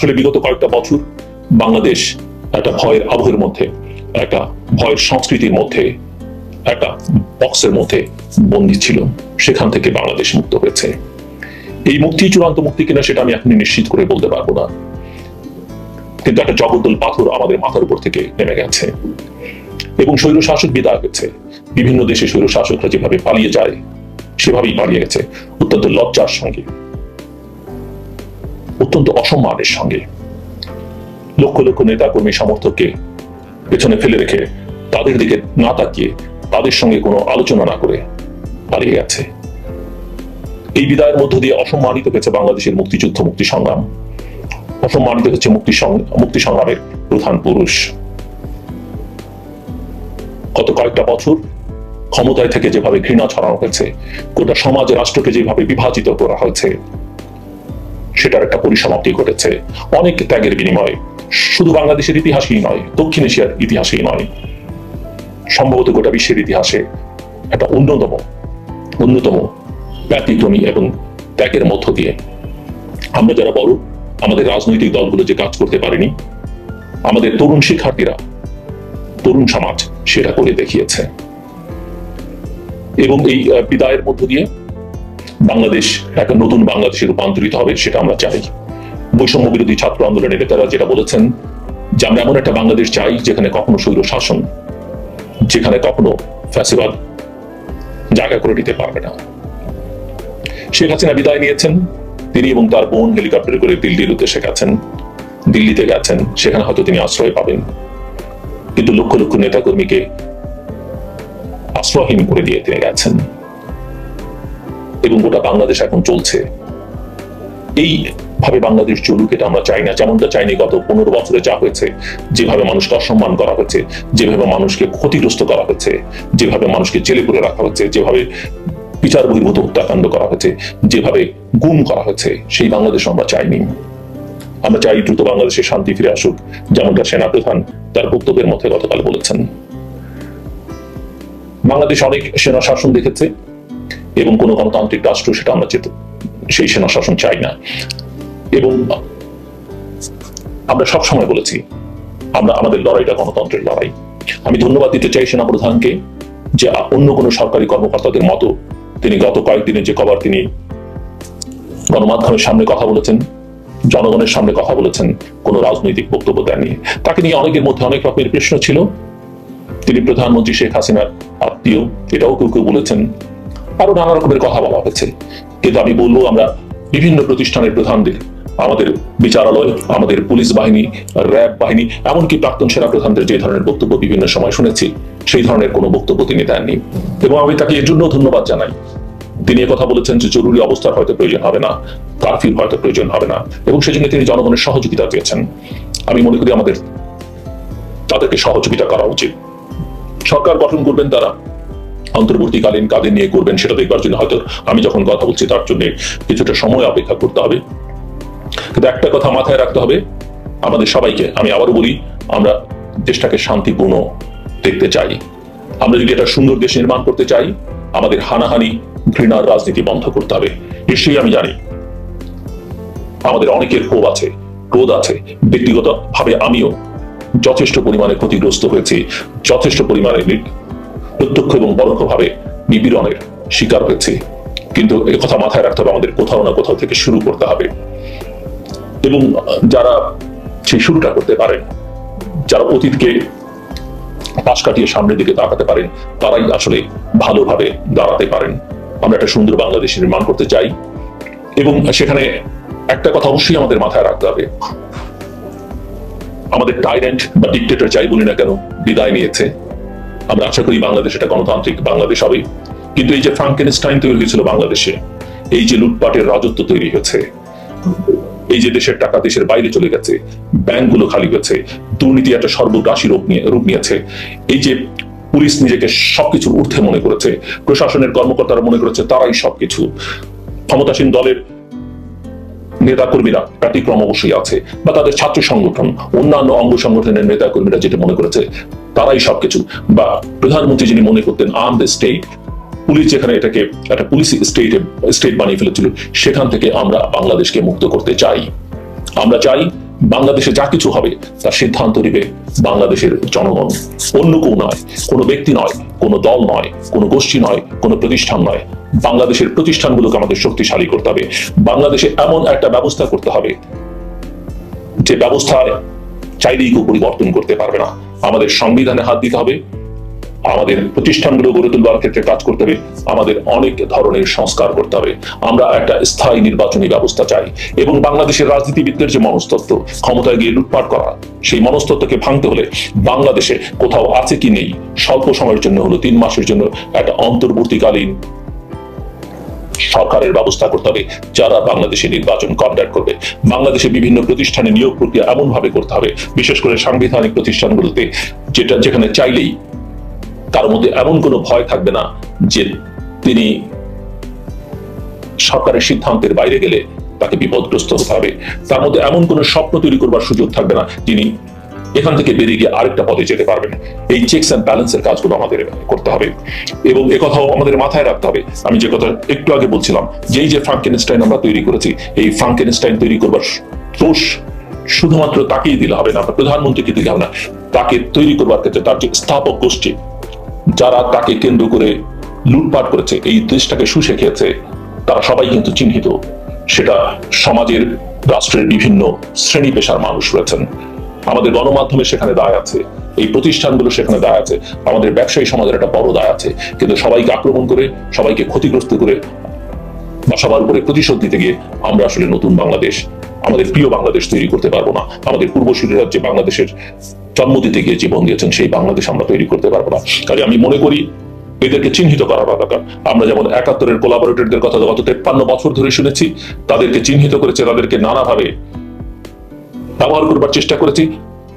আসলে বিগত কয়েকটা বছর বাংলাদেশ একটা ভয়ের আবহের মধ্যে, একটা ভয়ের সংস্কৃতির মধ্যে, একটা বক্সের মধ্যে বন্দী ছিল। সেখান থেকে বাংলাদেশ মুক্ত হয়েছে। এই মুক্তি, চূড়ান্ত মুক্তি কিনা সেটা আমি এখনই নিশ্চিত করে বলতে পারব না। কিন্তু একটা জগদ্দল পাথর আমাদের মাথার উপর থেকে নেমে গেছে। এবং স্বৈর শাসক বিদায় হয়েছে। বিভিন্ন দেশে স্বৈর শাসকরা যেভাবে পালিয়ে যায়, সেভাবেই পালিয়ে গেছে। অত্যন্ত লজ্জার সঙ্গে। অত্যন্ত অসম্মানের সঙ্গে। লক্ষ লক্ষ নেতা কর্মী সমর্থককে পেছনে ফেলে রেখে তাদের দিকে না তাকিয়ে তাদের সঙ্গে কোনো আলোচনা না করে পালিয়ে গেছে। এই বিদায়ের মধ্য দিয়ে অসম্মানিত হয়েছে বাংলাদেশের মুক্তিযুদ্ধ মুক্তি সংগ্রাম। অসম্মানিত হচ্ছে মুক্তি মুক্তি সংগ্রামের প্রধান পুরুষ। গত কয়েকটা বছর ক্ষমতায় থেকে যেভাবে ঘৃণা ছড়ানো হয়েছে, গোটা সমাজ রাষ্ট্রকে যেভাবে বিভাজিত করা হয়েছে সেটার একটা পরিসমাপ্তি ঘটেছে। অনেক ত্যাগের বিনিময়ে। শুধু বাংলাদেশের ইতিহাসেই নয়, দক্ষিণ এশিয়ার ইতিহাসেই নয়। সম্ভবত গোটা বিশ্বের ইতিহাসে একটা অন্যতম অন্যতম ব্যতিক্রমী এবং ত্যাগের মধ্য দিয়ে। আমরা যারা বড়, আমাদের রাজনৈতিক দলগুলো যে কাজ করতে পারেনি, আমাদের তরুণ শিক্ষার্থীরা, তরুণ সমাজ সেটা করে দেখিয়েছে। এবং এই বিদায়ের মধ্য দিয়ে বাংলাদেশ একটা নতুন বাংলাদেশে রূপান্তরিত হবে, সেটা আমরা চাই। বৈষম্য বিরোধী ছাত্র আন্দোলনের নেতারা যেটা বলেছেন যে আমরা এমন একটা বাংলাদেশ চাই যেখানে কখনো স্বৈর শাসন, যেখানে কখনো ফ্যাসিবাদ জায়গা করে নিতে পারবে না। শেখ হাসিনা বিদায় নিয়েছেন। তিনি এবং তার বোন হেলিকপ্টারে করে দিল্লির উদ্দেশ্যে গেছেন। দিল্লিতে গেছেন। সেখানে হয়তো তিনি আশ্রয় পাবেন। কিন্তু লক্ষ লক্ষ নেতাকর্মীকে আশ্রয়হীন করে দিয়ে তিনি গেছেন। এবং গোটা বাংলাদেশ এখন চলছে। এই ভাবে বাংলাদেশ চলুক, এটা আমরা চাই না। যেমনটা চাইনি গত পনেরো বছরে যা হয়েছে, যেভাবে মানুষকে অসম্মান করা হয়েছে, যেভাবে মানুষকে ক্ষতিগ্রস্ত করা হয়েছে, যেভাবে মানুষকে জেলে করে রাখা হয়েছে, যেভাবে বিচার বহির্ভূত হত্যাকাণ্ড করা হয়েছে, যেভাবে গুম করা হয়েছে, সেই বাংলাদেশ আমরা চাইনি। আমরা চাই দ্রুত বাংলাদেশে শান্তি ফিরে আসুক, যেমনটা সেনাপ্রধান তার বক্তব্যের মধ্যে গতকাল বলেছেন। বাংলাদেশ অনেক সেনা শাসন দেখেছে এবং কোন গণতান্ত্রিক রাষ্ট্র সেটা আমরা যেতে সেই সেনা শাসন চাই না। এবং আমরা সব সময় বলেছি, আমরা আমাদের লড়াইটা গণতন্ত্রের লড়াই। আমি ধন্যবাদ দিতে চাই সেনা প্রধানকে যে অন্য কোনো সরকারি কর্মকর্তাদের মতো তিনি গত কয়েকদিনের যে কবার তিনি গণমাধ্যমের সামনে কথা বলেছেন, জনগণের সামনে কথা বলেছেন, কোন রাজনৈতিক বক্তব্য দেননি। তাকে নিয়ে অনেকের মধ্যে অনেক রকমের প্রশ্ন ছিল। তিনি প্রধানমন্ত্রী শেখ হাসিনার আত্মীয়, এটাও কেউ কেউ বলেছেন। আরও নানা রকমের কথা বলা হয়েছে। কিন্তু আমি বলব, আমরা বিভিন্ন প্রতিষ্ঠানের প্রধানদের, আমাদের বিচারালয়, আমাদের পুলিশ বাহিনী, র্যাব বাহিনী, এমনকি প্রাক্তন সেনা প্রধানদের যে ধরনের বক্তব্য বিভিন্ন সময় শুনেছি, সেই ধরনের কোনো বক্তব্য তিনি দেননি। এবং আমি তাকে এর জন্য ধন্যবাদ জানাই। তিনি কথা বলেছেন যে জরুরি অবস্থার হয়তো প্রয়োজন হবে না কারফিউ হয়তো প্রয়োজন হবে না, এবং সেজন্য তিনি জনগণের সহযোগিতা চেয়েছেন। আমি মনে করি আমাদের, তাদেরকে সহযোগিতা করা উচিত। সরকার গঠন করবেন তারা। অন্তর্বর্তীকালীন কাদের নিয়ে করবেন, সেটা দেখবার জন্য হয়তো আমি যখন কথা বলছি তার জন্য কিছুটা সময় অপেক্ষা করতে হবে। কিন্তু একটা কথা মাথায় রাখতে হবে, আমাদের সবাইকে, আমি আবারও বলি, আমরা দেশটাকে শান্তিপূর্ণ দেখতে চাই। আমরা যদি একটা সুন্দর দেশ নির্মাণ করতে চাই, আমাদের হানাহানি, ঘৃণার রাজনীতি বন্ধ করতে হবে। নিশ্চয়ই আমি জানি, আমাদের অনেকের ক্ষোভ আছে, ক্রোধ আছে। ব্যক্তিগত ভাবে আমিও যথেষ্ট পরিমাণে ক্ষতিগ্রস্ত হয়েছি, যথেষ্ট পরিমাণে প্রত্যক্ষ এবং পরোক্ষভাবে নিপীড়নের শিকার হয়েছে। কিন্তু এ কথা মাথায় রাখতে হবে, আমাদের কোথাও না কোথাও থেকে শুরু করতে হবে। এবং যারা সেই শুরুটা করতে পারেন, যারা অতীতকে পাশ কাটিয়ে সামনের দিকে তাকাতে পারেন, তারাই আসলে ভালোভাবে দাঁড়াতে পারেন। আমরা একটা সুন্দর বাংলাদেশ নির্মাণ করতে চাই। এবং সেখানে একটা কথা অবশ্যই আমাদের মাথায় রাখতে হবে। আমাদের টাইরেন্ট বা ডিকটেটর যাই বলি না কেন, বিদায় নিয়েছে। আমরা আশা করি বাংলাদেশ এটা গণতান্ত্রিক বাংলাদেশ হবে কিন্তু এই যে ফ্রাঙ্কেনস্টাইন তৈরি হয়েছিল বাংলাদেশে, এই যে লুটপাটের রাজত্ব তৈরি হয়েছে, এই যে দেশের টাকা দেশের বাইরে চলে গেছে, ব্যাংকগুলো খালি হয়েছে, দুর্নীতি একটা সর্বগ্রাসী রূপ নিয়ে রূপ নিয়েছে, এই যে পুলিশ নিজেকে সবকিছুর ঊর্ধ্বে মনে করেছে, প্রশাসনের কর্মকর্তারা মনে করেছে তারাই সবকিছু। ক্ষমতাসীন দলের নেতা কর্মীরা ব্যতিক্রম অবশ্যই আছে বা তাদের ছাত্র সংগঠন, অন্যান্য অঙ্গ সংগঠনের নেতা কর্মীরা যেটা মনে করেছে, তারাই সবকিছু। বা প্রধানমন্ত্রী যিনি মনে করতেন আর্ম দ্য স্টেট পুলিশ যেখানে এটাকে একটা পুলিশ স্টেট স্টেট বানিয়ে ফেলেছিল, সেখান থেকে আমরা বাংলাদেশকে মুক্ত করতে চাই। আমরা চাই বাংলাদেশে যা কিছু হবে, তার সিদ্ধান্ত নিবে বাংলাদেশের জনগণ। অন্য কেউ নয়, কোনো ব্যক্তি নয়, কোনো দল নয়, কোনো গোষ্ঠী নয়, কোনো প্রতিষ্ঠান নয়। বাংলাদেশের প্রতিষ্ঠানগুলোকে আমাদের শক্তিশালী করতে হবে। বাংলাদেশে এমন একটা ব্যবস্থা করতে হবে, যে ব্যবস্থায় চাইলেই কেউ পরিবর্তন করতে পারবে না। আমাদের সংবিধানে হাত দিতে হবে আমাদের প্রতিষ্ঠানগুলো গড়ে তুলবার ক্ষেত্রে কাজ করতে হবে। আমাদের অনেক ধরনের সংস্কার করতে হবে। আমরা একটা স্থায়ী নির্বাচনী ব্যবস্থা চাই এবং বাংলাদেশের রাজনীতিবিদদের যে মনস্তত্ত্ব, ক্ষমতায় গিয়ে লুটপাট করা, সেই মনস্তত্ত্বকে ভাঙতে হলে বাংলাদেশে কোথাও আছে কি নেই, স্বল্প সময়ের জন্য হলো তিন মাসের জন্য একটা অন্তর্বর্তীকালীন সরকারের ব্যবস্থা করতে হবে, যারা বাংলাদেশে নির্বাচন কন্ডাক্ট করবে। বাংলাদেশে বিভিন্ন প্রতিষ্ঠানে নিয়োগ প্রক্রিয়া এমন ভাবে করতে হবে, বিশেষ করে সাংবিধানিক প্রতিষ্ঠানগুলোতে যেটা যেখানে চাইলেই তার মধ্যে এমন কোনো ভয় থাকবে না যে তিনি সরকারের সিদ্ধান্তের বাইরে গেলে তাকে বিপদগ্রস্ত হতে হবে। তার মধ্যে এমন কোনো স্বপ্ন তৈরি করবার সুযোগ থাকবে না যিনি এখান থেকে বেরিয়ে গিয়ে আরেকটা পদে যেতে পারবেন। এই চেকস অ্যান্ড ব্যালেন্সের কাজগুলো আমাদের করতে হবে এবং একথাও আমাদের মাথায় রাখতে হবে। আমি যে কথা একটু আগে বলছিলাম, যেই যে ফ্রাঙ্কেনস্টাইন আমরা তৈরি করেছি, এই ফ্রাঙ্কেনস্টাইন তৈরি করবার দোষ শুধুমাত্র তাকেই দিলে হবে না প্রধানমন্ত্রীকে দিলে হবে না, তাকে তৈরি করবার ক্ষেত্রে তার যে স্থাপক গোষ্ঠী যারা তাকে কেন্দ্র করে লুটপাট করেছে, এই দেশটাকে শুষে খেয়েছে, তারা সবাই কিন্তু চিহ্নিত। সেটা সমাজের, রাষ্ট্রের বিভিন্ন শ্রেণি পেশার মানুষ রয়েছেন। আমাদের গণমাধ্যমে সেখানে দায় আছে, এই প্রতিষ্ঠানগুলো সেখানে দায় আছে, আমাদের ব্যবসায়ী সমাজের একটা বড় দায় আছে। কিন্তু সবাইকে আক্রমণ করে, সবাইকে ক্ষতিগ্রস্ত করে, বা সবার উপরে প্রতিশোধ দিতে গিয়ে আমরা আসলে নতুন বাংলাদেশ, আমাদের প্রিয় বাংলাদেশ তৈরি করতে পারব না। আমাদের পূর্বসূরীরা যে বাংলাদেশের জন্ম দিতে গিয়ে জীবন দিয়েছেন, সেই বাংলাদেশ আমরা তৈরি করতে পারব না। কাজে আমি মনে করি এদেরকে চিহ্নিত করা দরকার আমরা যেমন একাত্তরের কোলাবোরেটরদের কথা গত তেপ্পান্ন বছর ধরে শুনেছি, তাদেরকে চিহ্নিত করেছে, তাদেরকে নানাভাবে ব্যবহার করবার চেষ্টা করেছি।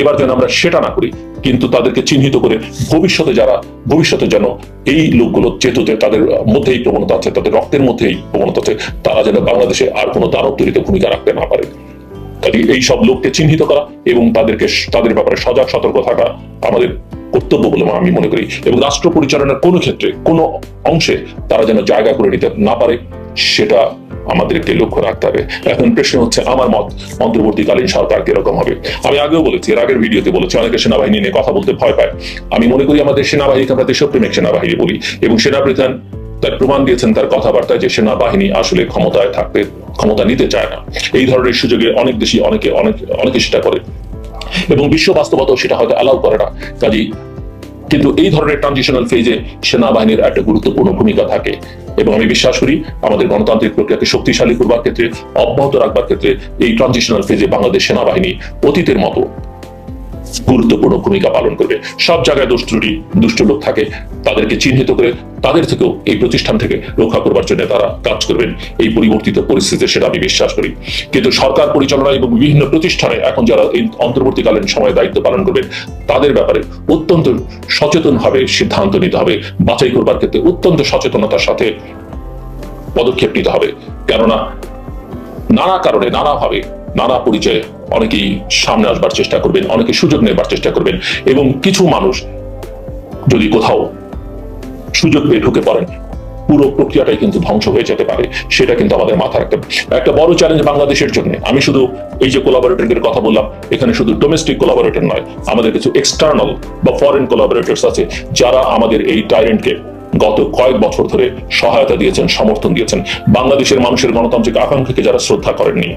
এবার যেন আমরা সেটা না করি, কিন্তু তাদেরকে চিহ্নিত করে ভবিষ্যতে যারা, ভবিষ্যতে যেন এই লোকগুলো চেতুতে তাদের মধ্যেই প্রবণতা আছে, তাদের রক্তের মধ্যেই প্রবণতা আছে, তারা যেন বাংলাদেশে আর কোনো দানব তৈরিতে ভূমিকা রাখতে না পারে। এই সব লোককে চিহ্নিত করা এবং তাদেরকে তাদের ব্যাপারে সজাগ, সতর্ক থাকা আমাদের কর্তব্য বলে আমি মনে করি। এবং রাষ্ট্র পরিচালনার কোনো ক্ষেত্রে, কোনো অংশে তারা যেন জায়গা করে নিতে না পারে, সেটা আমাদেরকে লক্ষ্য রাখতে হবে। এখন প্রশ্ন হচ্ছে, আমার মত অন্তর্বর্তীকালীন সরকার কীরকম হবে? আমি আগেও বলেছি, এর আগের ভিডিওতে বলেছি, অনেকে সেনাবাহিনী নিয়ে কথা বলতে ভয় পায়। আমি মনে করি আমাদের সেনাবাহিনীকে আমরা দেশপ্রেমিক সেনাবাহিনী বলি, এবং সেনাপ্রধান তার প্রমাণ দিয়েছেন তার কথাবার্তায় যে সেনাবাহিনী আসলে ক্ষমতায় থাকতে ক্ষমতা নিতে চায় না। এই ধরনের সুযোগে অনেক দেশই অনেকে, অনেক, অনেকে সেটা করে। এবং বিশ্ব বাস্তবতাও সেটা হয়তো অ্যালাউ করে না। কাজী কিন্তু এই ধরনের ট্রানজিশনাল ফেজে সেনাবাহিনীর একটা গুরুত্বপূর্ণ ভূমিকা থাকে। এবং আমি বিশ্বাস করি আমাদের গণতান্ত্রিক প্রক্রিয়াকে শক্তিশালী করবার ক্ষেত্রে, অব্যাহত রাখবার ক্ষেত্রে এই ট্রানজিশনাল ফেজে বাংলাদেশ সেনাবাহিনী অতীতের মতো গুরুত্বপূর্ণ ভূমিকা পালন করবে। সব জায়গায় দুষ্ট ত্রুটি দুষ্ট লোক থাকে। তাদেরকে চিহ্নিত করে তাদের থেকেও এই প্রতিষ্ঠান থেকে রক্ষা করবার জন্য তারা কাজ করবেন। এই পরিবর্তিত পরিস্থিতিতে সেটা আমি বিশ্বাস করি। কিন্তু সরকার পরিচালনা এবং বিভিন্ন প্রতিষ্ঠানে এখন যারা এই অন্তর্বর্তীকালীন সময়ে দায়িত্ব পালন করবেন, তাদের ব্যাপারে অত্যন্ত সচেতন সচেতনভাবে সিদ্ধান্ত নিতে হবে। বাছাই করবার ক্ষেত্রে অত্যন্ত সচেতনতার সাথে পদক্ষেপ নিতে হবে। কেননা নানা কারণে, নানাভাবে নানা পরিচয়ে অনেকেই সামনে আসবার চেষ্টা করবেন, অনেকে সুযোগ নেবার চেষ্টা করবেন এবং কিছু মানুষ যদি কোথাও সুযোগ পেয়ে ঢুকে পড়েন, পুরো প্রক্রিয়াটাই কিন্তু ধ্বংস হয়ে যেতে পারে। সেটা কিন্তু আমাদের মাথার একটা একটা বড় চ্যালেঞ্জ বাংলাদেশের জন্য। আমি শুধু এই যে কোলাবোরেটরদের কথা বললাম, এখানে শুধু ডোমেস্টিক কোলাবোরেটর নয়, আমাদের কিছু এক্সটার্নাল বা ফরেন কোলাবোরেটরস আছে, যারা আমাদের এই টাইরেন্টকে গত কয়েক বছর ধরে সহায়তা দিয়েছেন, সমর্থন দিয়েছেন। বাংলাদেশের মানুষের গণতান্ত্রিক আকাঙ্ক্ষাকে যারা শ্রদ্ধা করেননি,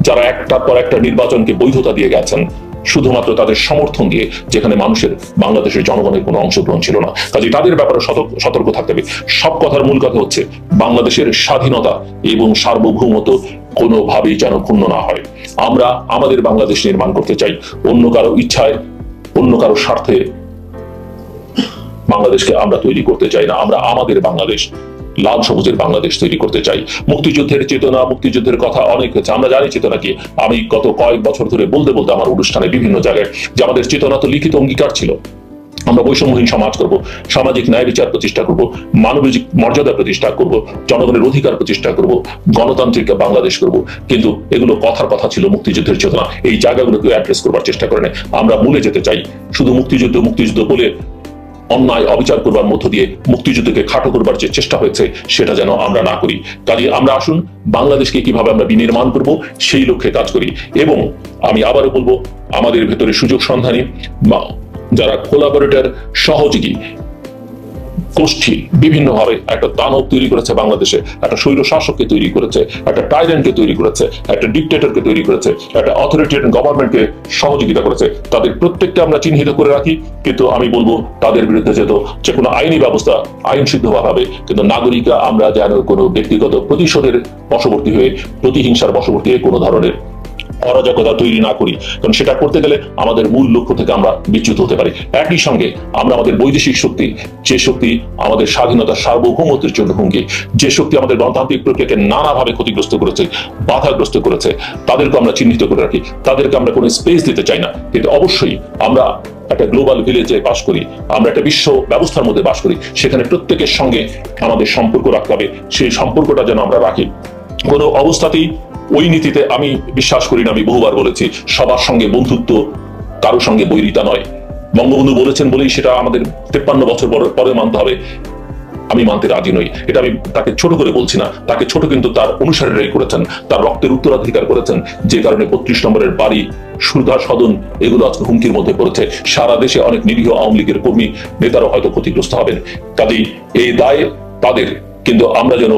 যারা একটার পর একটা নির্বাচনকে বৈধতা দিয়ে গেছেন, শুধুমাত্র তাদের সমর্থন দিয়ে যেখানে মানুষের, বাংলাদেশের জনগণের কোনো অংশগ্রহণ ছিল না। কাজে তাদের ব্যাপারে সতর্ক থাকতে হবে। সব কথার মূল কথা হচ্ছে, বাংলাদেশের স্বাধীনতা এবং সার্বভৌমত্ব কোনোভাবেই যেন ক্ষুণ্ণ না হয়। আমরা আমাদের বাংলাদেশ নির্মাণ করতে চাই। অন্য কারও ইচ্ছায়, অন্য কারও স্বার্থে বাংলাদেশকে আমরা তৈরি করতে চাই না, আমরা আমাদের বাংলাদেশ, লাল সবুজের বাংলাদেশ তৈরি করতে চাই। মুক্তিযুদ্ধের চেতনা, মুক্তিযুদ্ধের কথা অনেক হয়েছে, আমরা জানি চেতনা কি। আমি গত কয়েক বছর ধরে বলতে বলতে আমার অনুষ্ঠানে বিভিন্ন জায়গায় যে আমাদের চেতনা তো লিখিত অঙ্গীকার ছিল, আমরা বৈষম্যহীন সমাজ করব, সামাজিক ন্যায় বিচার প্রতিষ্ঠা করব, মানবিক মর্যাদা প্রতিষ্ঠা করব, জনগণের অধিকার প্রতিষ্ঠা করব, গণতান্ত্রিক বাংলাদেশ করব। কিন্তু এগুলো কথার কথা ছিল মুক্তিযুদ্ধের চেতনা, এই জায়গাগুলোকে অ্যাড্রেস করবার চেষ্টা করে আমরা ভুলে যেতে চাই, শুধু মুক্তিযুদ্ধ মুক্তিযুদ্ধ বলে অন্যায় অবিচার করবার মধ্য দিয়ে মুক্তিযুদ্ধকে খাটো করবার যে চেষ্টা হয়েছে, সেটা যেন আমরা না করি। কাজে আমরা আসুন, বাংলাদেশকে কীভাবে আমরা বিনির্মাণ করব, সেই লক্ষ্যে কাজ করি। এবং আমি আবারও বলব, আমাদের ভেতরে সুযোগ সন্ধানে যারা কোলাবোরেটর সহযোগী গোষ্ঠী বিভিন্নভাবে একটা দানব তৈরি করেছে বাংলাদেশে, একটা স্বৈর শাসককে তৈরি করেছে, একটা টাইরেন্টকে তৈরি করেছে, একটা ডিকটেটরকে তৈরি করেছে, একটা অথরিটেরিয়ান গভর্নমেন্টকে সহযোগিতা করেছে। তাদের প্রত্যেককে আমরা চিহ্নিত করে রাখি, কিন্তু আমি বলব তাদের বিরুদ্ধে যেহেতু যে কোনো আইনি ব্যবস্থা আইন সিদ্ধ হবে, কিন্তু নাগরিকরা আমরা যেন কোনো ব্যক্তিগত প্রতিশোধের বশবর্তী হয়ে, প্রতিহিংসার বশবর্তী হয়ে কোনো ধরনের অরাজকতা তৈরি না করি। কারণ সেটা করতে গেলে আমাদের মূল লক্ষ্য থেকে আমরা বিচ্যুত হতে পারি। একই সঙ্গে আমরা আমাদের বৈদেশিক শক্তি, যে শক্তি আমাদের স্বাধীনতা সার্বভৌমত্বের জন্য হুমকি, যে শক্তি আমাদের গণতান্ত্রিক প্রক্রিয়াকে নানাভাবে ক্ষতিগ্রস্ত করেছে, বাধাগ্রস্ত করেছে, তাদেরকে আমরা চিহ্নিত করে রাখি। তাদেরকে আমরা কোনো স্পেস দিতে চাই না। কিন্তু অবশ্যই আমরা একটা গ্লোবাল ভিলেজে বাস করি, আমরা একটা বিশ্ব ব্যবস্থার মধ্যে বাস করি। সেখানে প্রত্যেকের সঙ্গে আমাদের সম্পর্ক রাখতে হবে। সেই সম্পর্কটা যেন আমরা রাখি। কোনো অবস্থাতেই ওই নীতিতে আমি বিশ্বাস করি না, আমি বহুবার বলেছি, সবার সঙ্গে বন্ধুত্ব কারোর সঙ্গে বৈরিতা নয়। বঙ্গবন্ধু বলেছেন বলেই সেটা আমাদের তেপ্পান্ন বছর পরে মানতে হবে। আমি মানতে রাজি নই। এটা আমি তাকে ছোট করে বলছি না, তাকে ছোট কিন্তু তার অনুসারীরাই করেছেন, তার রক্তের উত্তরাধিকার করেছেন। যে কারণে বত্রিশ নম্বরের বাড়ি সুরধা সদন, এগুলো আজকে হুমকির মধ্যে পড়েছে। সারা দেশে অনেক নিরীহ আওয়ামী লীগের কর্মী নেতারা হয়তো ক্ষতিগ্রস্ত হবেন। কাজেই এই দায় তাদের, কিন্তু আমরা যেন